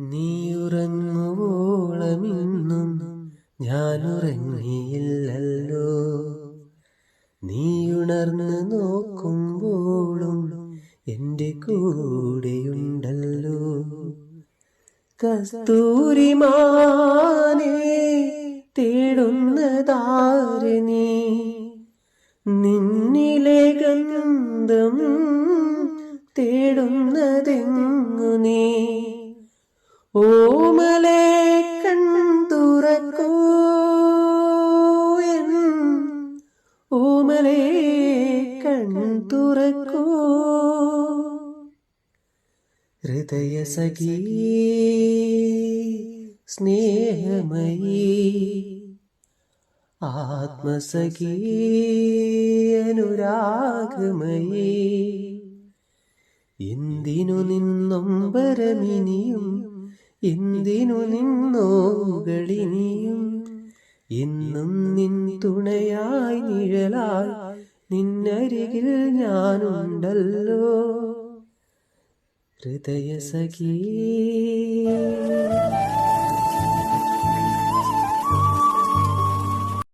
നീയുറങ്ങുവോളമിന്നും ഞാനുറങ്ങിയില്ലല്ലോ. നീയുണർന്ന് നോക്കുമ്പോഴും എന്റെ കൂടെയുണ്ടല്ലോ. കസ്തൂരിമാനെ തേടുന്നതാരെ നീ നിന്നിലെ ഗന്ധം തേടുന്നതെങ്ങു നീ? ഓമലെ കൺതുറക്കൂ ഓമലെ കൺതുറക്കൂ ഹൃദയ സഖീ സ്നേഹമയീ. ആത്മസഖീ അനുരാഗമയീ. എന്തിനു നിന്നൊമ്പരമിനിയും എന്തിനു നിന്നോകളിനിയും എന്നും നിൻ തുണയായി നിഴലായി നിന്നരികിൽ ഞാനുണ്ടല്ലോ. ഹൃദയ സഖീ